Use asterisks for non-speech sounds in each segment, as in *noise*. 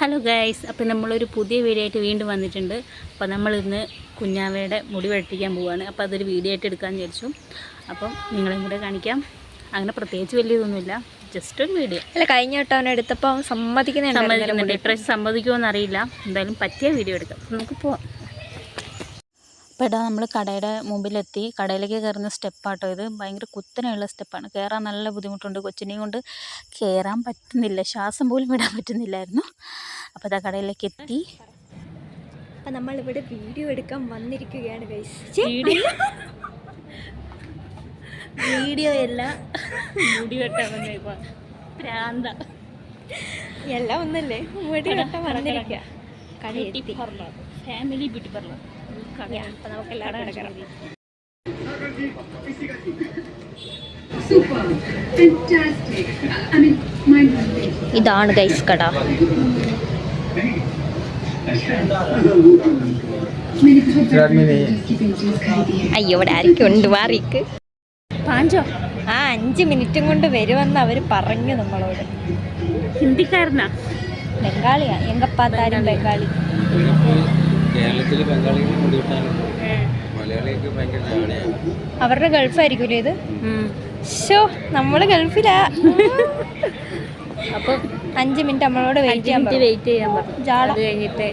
Hello guys അപ്പോൾ നമ്മളൊരു പുതിയ വീഡിയോ ആയിട്ട് വീണ്ടും വന്നിട്ടുണ്ട്. അപ്പോൾ നമ്മൾ ഇന്ന് കുഞ്ഞാവയുടെ മുടി വെട്ടിക്കാൻ പോവുകയാണ് അപ്പോൾ അതൊരു വീഡിയോ ആയിട്ട് എടുക്കാമെന്ന് വിചാരിച്ചു. അപ്പം നിങ്ങളെയും കൂടെ കാണിക്കാം. അങ്ങനെ പ്രത്യേകിച്ച് വലിയതൊന്നുമില്ല ജസ്റ്റ് ഒരു വീഡിയോ. അല്ല കഴിഞ്ഞ വട്ടം അവനെ എടുത്തപ്പോൾ അവൻ സമ്മതിക്കുന്നുണ്ടായിരുന്നില്ല സമ്മതിക്കുന്നുണ്ട്. ഇപ്രാവശ്യം സമ്മതിക്കുമോ എന്നറിയില്ല എന്തായാലും പറ്റിയ വീഡിയോ എടുക്കാം. നമുക്ക് പോവാം. അപ്പോൾ നമ്മൾ കടയുടെ മുമ്പിലെത്തി കടയിലേക്ക് കയറുന്ന സ്റ്റെപ്പാട്ടോ ഇത്. ഭയങ്കര കുത്തനെയുള്ള സ്റ്റെപ്പാണ്. കയറാൻ നല്ല ബുദ്ധിമുട്ടുണ്ട്. കൊച്ചിനെയും കൊണ്ട് കയറാൻ പറ്റുന്നില്ല. ശ്വാസം പോലും വിടാൻ പറ്റുന്നില്ലായിരുന്നു. അപ്പോൾ ഇതാ കടയിലേക്ക് എത്തി. അപ്പം നമ്മളിവിടെ വീഡിയോ എടുക്കാൻ വന്നിരിക്കുകയാണ് വീഡിയോ വീഡിയോ അല്ല. മുടി വെട്ടാൻ വന്നേക്കുവാ പ്രാന്ത. എല്ലാം ഒന്നല്ലേ? മുടി വെട്ടാൻ വന്നിരിക്കുക ഫാമിലി ബ്യൂട്ടി പാർലർ നമുക്ക് എല്ലാവരും കിടക്കണം ഇതാണ് ഗൈസ് കട. അയ്യോ ഇവിടെ ആരൊക്കെ ഉണ്ട്? വാറിക്ക് പാഞ്ചോ? ആ അഞ്ച് മിനിറ്റും കൊണ്ട് വരുമെന്ന് അവർ പറഞ്ഞു നമ്മളോട്. ഹിന്ദിക്കാരനാ? ബംഗാളിയാ. എങ്കപ്പാത്താരും ബംഗാളി. കേരളത്തിൽ ബംഗാളികൾ മുടിവിട്ടാലുണ്ട് മലയാളികൾക്ക് ഭയങ്കര ജാടയാണ് അവരുടെ ഗൾഫായിരിക്കൂലേ ഇത്? ഷോ നമ്മൾ ഗൾഫിലാ. അപ്പൊ അഞ്ച് മിനിറ്റ് നമ്മളോട് വെയിറ്റ് ചെയ്യാൻ മിനിറ്റ് വെയിറ്റ് ചെയ്യാൻ പറഞ്ഞു ജാട. അത് കഴിഞ്ഞിട്ട്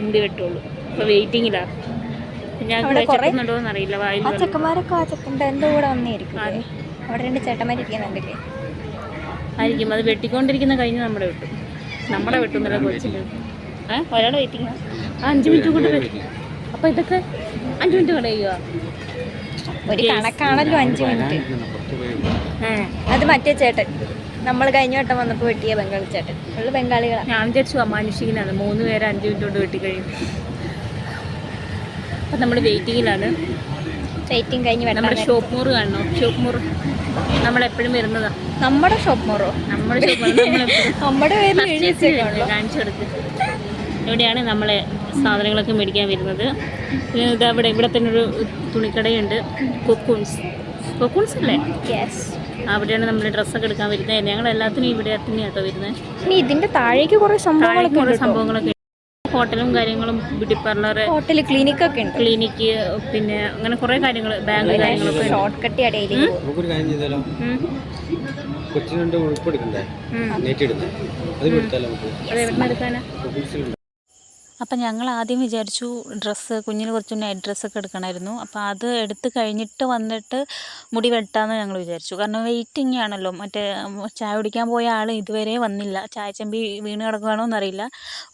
മുടി വെട്ടുള്ളൂ. അപ്പോൾ വെയിറ്റിംഗിലാ ഞാൻ അവിടെ കുറേ- എന്നറിയില്ല വായിൽ ആ വെള്ളം. ചെക്കന്മാരൊക്കെ ആ ചെക്കന്റെ എന്റെ കൂടെ വന്നേയിരിക്കും അവിടെ രണ്ട് ചേട്ടന്മാരിരിക്കുന്നുണ്ടല്ലേ ആയിരിക്കും. അത് വെട്ടിക്കൊണ്ടിരിക്കുന്ന കഴിഞ്ഞ് നമ്മുടെ വെട്ടും. നമ്മുടെ വെട്ടുന്നില്ല കൊച്ചിന്റെ ഏ? ഒരാളെ വെയിറ്റിംഗ് അഞ്ച് മിനിറ്റ് കൊണ്ട് അപ്പൊ ഇതൊക്കെ അഞ്ച് മിനിറ്റ് കൊണ്ട് ചെയ്യുക ഒരു കണക്കാണല്ലോ അഞ്ച് മിനിറ്റ് അത് മറ്റേ ചേട്ടൻ. നമ്മൾ കഴിഞ്ഞ വട്ടം വന്നപ്പോൾ വെട്ടിയ ബംഗാളി ചേട്ടൻ. ഉള്ള ബംഗാളികളാണ് ഞാൻ വിചാരിച്ചു അമാനുഷികനാണ്. മൂന്ന് പേര് അഞ്ച് മിനിറ്റ് കൊണ്ട് വെട്ടി കഴിയും. അപ്പം നമ്മൾ വെയിറ്റിങ്ങിലാണ് വെയിറ്റിംഗ് കഴിഞ്ഞ് വേണം നമ്മുടെ ഷോപ്പ് മോറ് കാണണോ? ഷോപ്പ് മോറ് നമ്മളെപ്പോഴും വരുന്നതാ. നമ്മുടെ ഷോപ്പ് മോറോ നമ്മുടെ ഷോപ്പ് നമ്മുടെ കാണിച്ചു കൊടുത്ത് ഇവിടെയാണ് നമ്മൾ സാധനങ്ങളൊക്കെ മേടിക്കാൻ വരുന്നത്. പിന്നെ ഇതാ ഇവിടെ ഇവിടെ തന്നെ ഒരു തുണിക്കടയുണ്ട്. കൊക്കൂൺസ്. കൊക്കൂൺസ് അല്ലേ? യെസ് അവിടെയാണ് നമ്മൾ ഡ്രസ്സൊക്കെ എടുക്കാൻ വരുന്നത്. ഞങ്ങൾ എല്ലാത്തിനും ഇവിടെ തന്നെയാണ് കേട്ടോ വരുന്നത്. ഇനി ഇതിന്റെ താഴേക്ക് കുറേ സംഭവങ്ങളൊക്കെ കുറേ സംഭവങ്ങളൊക്കെ ഹോട്ടലും കാര്യങ്ങളും ബ്യൂട്ടി പാർലർ ഹോട്ടൽ ക്ലിനിക് ഒക്കെ ഉണ്ട്. ക്ലിനിക്ക് പിന്നെ അങ്ങനെ കുറേ കാര്യങ്ങൾ ബാങ്ക് കാര്യങ്ങളൊക്കെ ഷോർട്ട് കട്ട് ഇടയിൽ നമുക്കൊരു കാര്യം ചെയ്താലോ? ഉം. കൊച്ചിന് രണ്ട് ഉൾപ്പെടുക്കണ്ടേ. നെറ്റ് ഇടുന്നത് അത് കൊടുത്താലോ നമുക്ക് അത് എവിടെ നിന്ന് എടുക്കാനാ ഓഫീസിലുണ്ട് അപ്പം ഞങ്ങൾ ആദ്യം വിചാരിച്ചു ഡ്രസ്സ് കുഞ്ഞിന് കുറച്ച് നൈറ്റ് ഡ്രസ്സൊക്കെ എടുക്കണമായിരുന്നു. അപ്പോൾ അത് എടുത്ത് കഴിഞ്ഞിട്ട് വന്നിട്ട് മുടി വെട്ടാമെന്ന് ഞങ്ങൾ വിചാരിച്ചു. കാരണം വെയിറ്റിംഗ് ആണല്ലോ. മറ്റേ ചായ കുടിക്കാൻ പോയ ആൾ ഇതുവരെ വന്നില്ല. ചായച്ചമ്പി വീണ് കിടക്കുകയാണോ എന്നറിയില്ല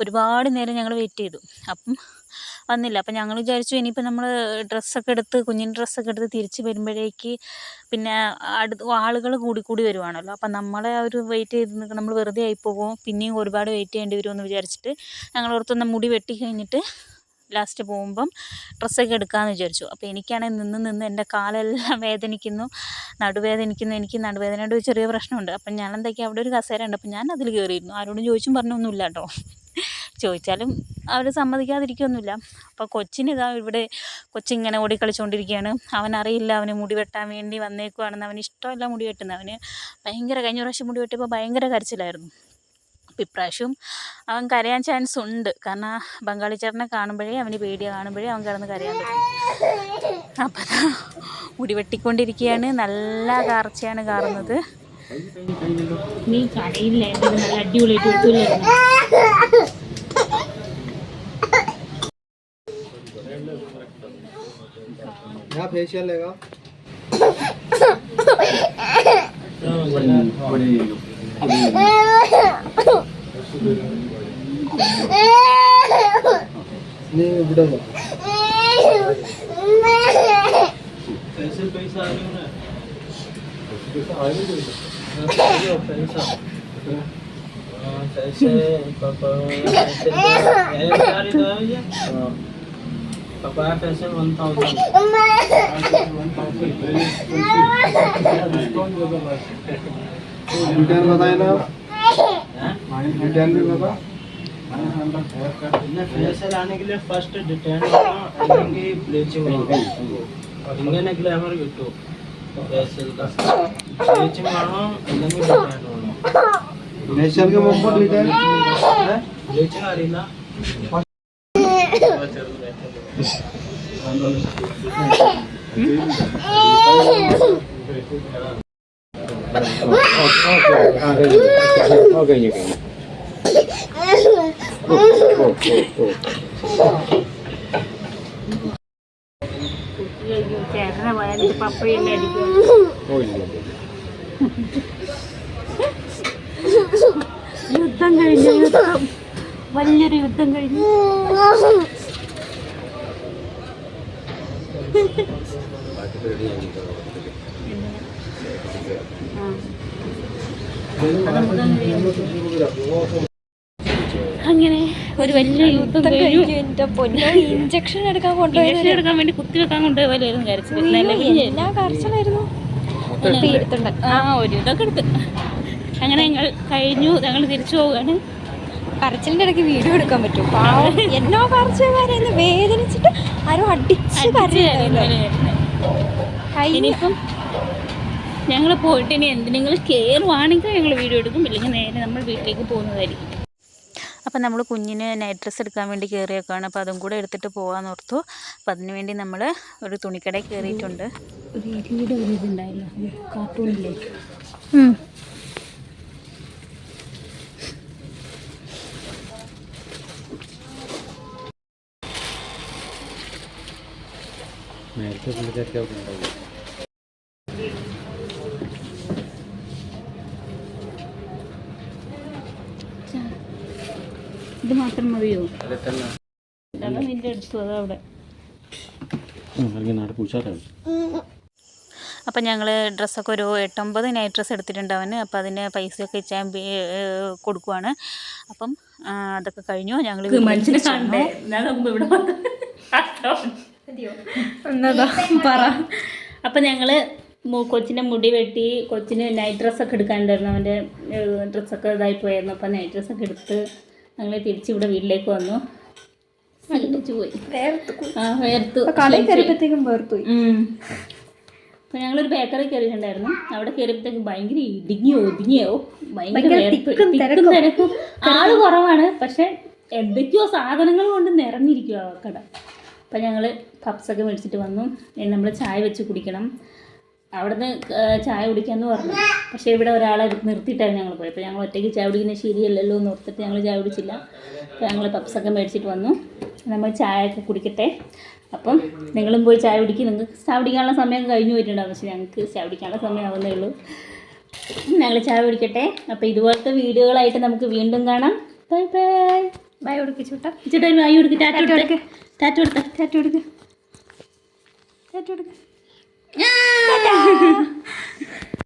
ഒരുപാട് നേരം ഞങ്ങൾ വെയിറ്റ് ചെയ്തു. അപ്പം വന്നില്ല. അപ്പം ഞങ്ങൾ വിചാരിച്ചു ഇനിയിപ്പോൾ നമ്മൾ ഡ്രസ്സൊക്കെ എടുത്ത് കുഞ്ഞിന്റെ ഡ്രസ്സൊക്കെ എടുത്ത് തിരിച്ച് വരുമ്പോഴേക്ക് പിന്നെ അടുത്ത് ആളുകൾ കൂടി കൂടി വരുവാണല്ലോ. അപ്പം നമ്മളെ ആ ഒരു വെയിറ്റ് ചെയ്ത് നിൽക്കുന്ന നമ്മൾ വെറുതെ ആയിപ്പോകും. പിന്നെയും ഒരുപാട് വെയിറ്റ് ചെയ്യേണ്ടി വരുമെന്ന് വിചാരിച്ചിട്ട് ഞങ്ങൾ ഓർത്തൊന്ന് മുടി വെട്ടി കഴിഞ്ഞിട്ട് ലാസ്റ്റ് പോകുമ്പം ഡ്രസ്സൊക്കെ എടുക്കാമെന്ന് വിചാരിച്ചു. അപ്പോൾ എനിക്കാണെങ്കിൽ നിന്ന് നിന്ന് എന്റെ കാലെല്ലാം വേദനിക്കുന്നു നടുവേദനിക്കുന്നു എനിക്ക് നടുവേദനയുടെ ഒരു ചെറിയ പ്രശ്നമുണ്ട്. അപ്പം ഞാൻ എന്തൊക്കെയാണ് അവിടെ ഒരു കസേര ഉണ്ട്. അപ്പം ഞാൻ അതിൽ കയറിയിരുന്നു ആരോടും ചോദിച്ചും പറഞ്ഞൊന്നുമില്ല കേട്ടോ. ചോദിച്ചാലും അവർ സമ്മതിക്കാതിരിക്കുകയൊന്നുമില്ല അപ്പോൾ കൊച്ചിന് ഇതാ ഇവിടെ കൊച്ചിങ്ങനെ ഓടിക്കളിച്ചുകൊണ്ടിരിക്കുകയാണ് അവനറിയില്ല അവന് മുടി വെട്ടാൻ വേണ്ടി വന്നേക്കുവാണെന്ന്. അവന് ഇഷ്ടമല്ല മുടി വെട്ടുന്നത്. അവന് ഭയങ്കര കഴിഞ്ഞ പ്രാവശ്യം മുടി വെട്ടിയപ്പോൾ ഭയങ്കര കരച്ചിലായിരുന്നു. അപ്പോൾ ഇപ്രാവശ്യം അവൻ കരയാൻ ചാൻസ് ഉണ്ട്. കാരണം ബംഗാളി ചേട്ടനെ കാണുമ്പോഴേ അവന് പേടിയ. കാണുമ്പോഴേ അവൻ കിടന്ന് കരയാൻ പറ്റും. അപ്പം മുടി വെട്ടിക്കൊണ്ടിരിക്കുകയാണ് നല്ല കാർച്ചയാണ് കാറുന്നത്. നീ കരയില്ലേ നല്ല അടിപൊളിയായിട്ട് यहाँ फेशियल लेगा नहीं पपाया पैसे वन थाउज़ेंड रिटर्न बताए ना रिटर्न भी बता फेशियल आने के लिए फ़र्स्ट डिटेन ब्लीचिंग और इंगने के लिए हमारे बिट्टू फेशियल का ब्लीचिंग मारो इंगने के डिटेन होना फेशियल के मुँह पर डिटेन ब्लीचिंग आ रही ना യുദ്ധം കഴിഞ്ഞു യുദ്ധം വലിയൊരു യുദ്ധം കഴിഞ്ഞു. *laughs* അങ്ങനെ ഒരു വലിയ ഇഞ്ചക്ഷൻ എടുക്കാൻ കൊണ്ടുപോയി എടുക്കാൻ വേണ്ടി കുത്തി വെക്കാൻ എന്നാ കരച്ചിലായിരുന്നു ആ ഒരു ഇതൊക്കെ എടുത്ത്. അങ്ങനെ ഞങ്ങൾ കഴിഞ്ഞു. ഞങ്ങൾ തിരിച്ചു പോവുകയാണ്. കരച്ചിലിന്റെ ഇടയ്ക്ക് വീഡിയോ എടുക്കാൻ പറ്റും പാവം *laughs* എന്നോ കരച്ചുകാരെന്ന് വേദനിച്ചിട്ട് ആരോ അടിച്ച് കരയുന്നു ഇനിയിപ്പം ഞങ്ങൾ പോയിട്ട് ഇനി എന്തിനെങ്കിലും കയറുവാണെങ്കിൽ ഞങ്ങൾ വീഡിയോ എടുക്കും. ഇല്ലെങ്കിൽ നേരെ നമ്മൾ വീട്ടിലേക്ക് പോകുന്നതായിരിക്കും. അപ്പം നമ്മൾ കുഞ്ഞിന് നൈറ്റ് ഡ്രസ്സ് എടുക്കാൻ വേണ്ടി കയറിയേക്കാണ് അപ്പോൾ അതും കൂടെ എടുത്തിട്ട് പോകാമെന്ന് ഓർത്തു. അപ്പം അതിന് വേണ്ടി നമ്മൾ ഒരു തുണിക്കടയിൽ കയറിയിട്ടുണ്ട് ഒരു എലിയുടെ ഒരു ഇതുണ്ടായല്ലോ കാർട്ടൂണില്ലേ? ഇത് മാത്രം മതിയോ? ഇതാണ് നാട് പൂച്ചാറാണ് അപ്പം ഞങ്ങൾ ഡ്രസ്സൊക്കെ ഒരു എട്ടൊമ്പത് നൈറ്റ് ഡ്രസ്സ് എടുത്തിട്ടുണ്ട് അവന്. അപ്പം അതിന് പൈസയൊക്കെ ഇച്ചാൻ കൊടുക്കുവാണ്. അപ്പം അതൊക്കെ കഴിഞ്ഞു. ഞങ്ങൾ ഇവിടെ എന്നതാ? പറ. അപ്പം ഞങ്ങൾ കൊച്ചിന്റെ മുടി വെട്ടി കൊച്ചിന് നൈറ്റ് ഡ്രസ്സൊക്കെ എടുക്കാനുണ്ടായിരുന്നു. അവന്റെ ഡ്രസ്സൊക്കെ ഇതായി പോയായിരുന്നു. അപ്പം നൈറ്റ് ഡ്രസ്സൊക്കെ എടുത്ത് ഞങ്ങൾ തിരിച്ച് ഇവിടെ വീട്ടിലേക്ക് വന്നു. അപ്പൊ ഞങ്ങളൊരു ബേക്കറി കയറിയിട്ടുണ്ടായിരുന്നു. അവിടെ കയറിയപ്പോഴത്തേക്ക് ഭയങ്കര ഇടുങ്ങി ഒതുങ്ങിയോ? ഭയങ്കര തിരക്കും. ആൾ കുറവാണ് പക്ഷെ എന്തൊക്കെയോ സാധനങ്ങൾ കൊണ്ട് നിറഞ്ഞിരിക്കുക ആ കട. അപ്പം ഞങ്ങൾ പപ്സൊക്കെ മേടിച്ചിട്ട് വന്നു. ഇനി നമ്മൾ ചായ വെച്ച് കുടിക്കണം. അവിടുന്ന് ചായ കുടിക്കാമെന്ന് പറഞ്ഞു. പക്ഷെ ഇവിടെ ഒരാളെ നിർത്തിയിട്ടാണ് ഞങ്ങൾ പോയത്. അപ്പോൾ ഞങ്ങൾ ഒറ്റയ്ക്ക് ചായ കുടിക്കുന്നത് ശരിയല്ലല്ലോ എന്ന് ഓർത്തിട്ട് ഞങ്ങൾ ചായ കുടിച്ചില്ല. അപ്പോൾ ഞങ്ങൾ പപ്സൊക്കെ മേടിച്ചിട്ട് വന്നു. നമ്മൾ ചായ ഒക്കെ കുടിക്കട്ടെ. അപ്പം നിങ്ങളും പോയി ചായ കുടിക്കും. നിങ്ങൾക്ക് ചായ കുടിക്കാനുള്ള സമയം കഴിഞ്ഞു പോയിട്ടുണ്ടാവും. പക്ഷേ ഞങ്ങൾക്ക് ചായ കുടിക്കാനുള്ള സമയം ആവുന്നേ ഉള്ളൂ. ഞങ്ങൾ ചായ കുടിക്കട്ടെ. അപ്പോൾ ഇതുപോലത്തെ വീഡിയോകളായിട്ട് നമുക്ക് വീണ്ടും കാണാം. Bye bye. ബൈ കൊടുക്കിച്ചോട്ടാ ചേട്ടാ. ഒരു ബൈ കൊടുക്ക്. ടാറ്റ കൊടുക്ക്. ടാറ്റ കൊടുക്ക് ടാറ്റ കൊടുക്ക് ടാറ്റ കൊടുക്ക് Tada! *laughs*